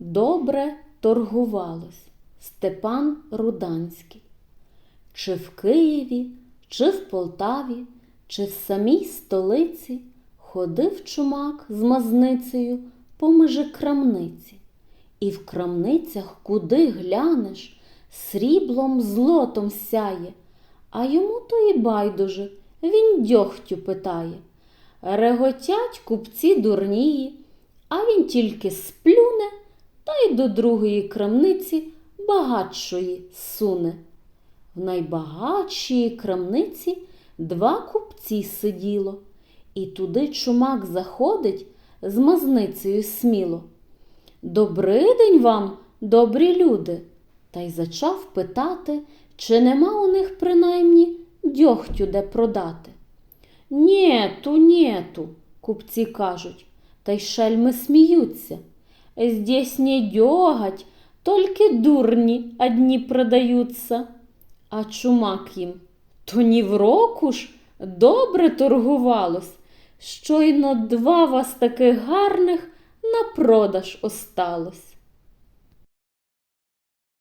Добре торгувалось Степан Руданський. Чи в Києві, чи в Полтаві, чи в самій столиці ходив чумак з мазницею поміж крамниці. І в крамницях, куди глянеш, сріблом злотом сяє, а йому то і байдуже, він дьогтю питає. Реготять купці дурнії, а він тільки сплюне та й до другої крамниці багатшої суне. В найбагатшій крамниці два купці сиділо, і туди чумак заходить з мазницею сміло. Добридень вам, добрі люди, та й зачав питати, чи нема у них принаймні дьогтю де продати. Нєту, нєту, купці кажуть, та й шельми сміються. Здесь не дьогать, тільки дурні одні продаються. А чумак їм, то ні в року ж добре торгувалось. Щойно два вас таких гарних на продаж осталось.